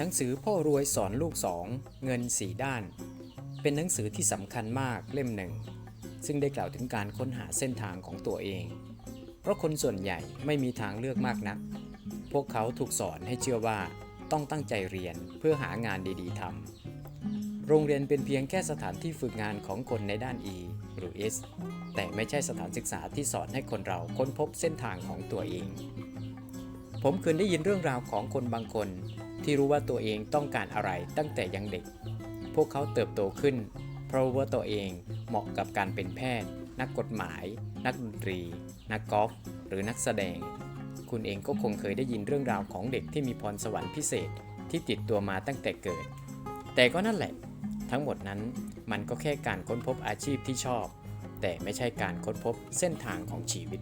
หนังสือพ่อรวยสอนลูกสองเงินสี่ด้าน เป็นหนังสือที่สำคัญมากเล่มหนึ่ง ซึ่งได้กล่าวถึงการค้นหาเส้นทางของตัวเอง เพราะคนส่วนใหญ่ไม่มีทางเลือกมากนัก พวกเขาถูกสอนให้เชื่อว่าต้องตั้งใจเรียนเพื่อหางานดีๆทำโรงเรียนเป็นเพียงแค่สถานที่ฝึกงานของคนในด้าน E หรือ S แต่ไม่ใช่สถานศึกษาที่สอนให้คนเราค้นพบเส้นทางของตัวเอง ผมเคยได้ยินเรื่องราวของคนบางคน ที่รู้ว่าตัวเองต้องการอะไรตั้งแต่ยังเด็ก พวกเขาเติบโตขึ้น เพราะว่าตัวเองเหมาะกับการเป็นแพทย์ นักกฎหมาย นักดนตรี นักกอล์ฟหรือนักแสดง คุณเองก็คงเคยได้ยินเรื่องราวของเด็กที่มีพรสวรรค์พิเศษที่ติดตัวมาตั้งแต่เกิด แต่ก็นั่นแหละ ทั้งหมดนั้นมันก็แค่การค้นพบอาชีพที่ชอบ แต่ไม่ใช่การค้นพบเส้นทางของชีวิต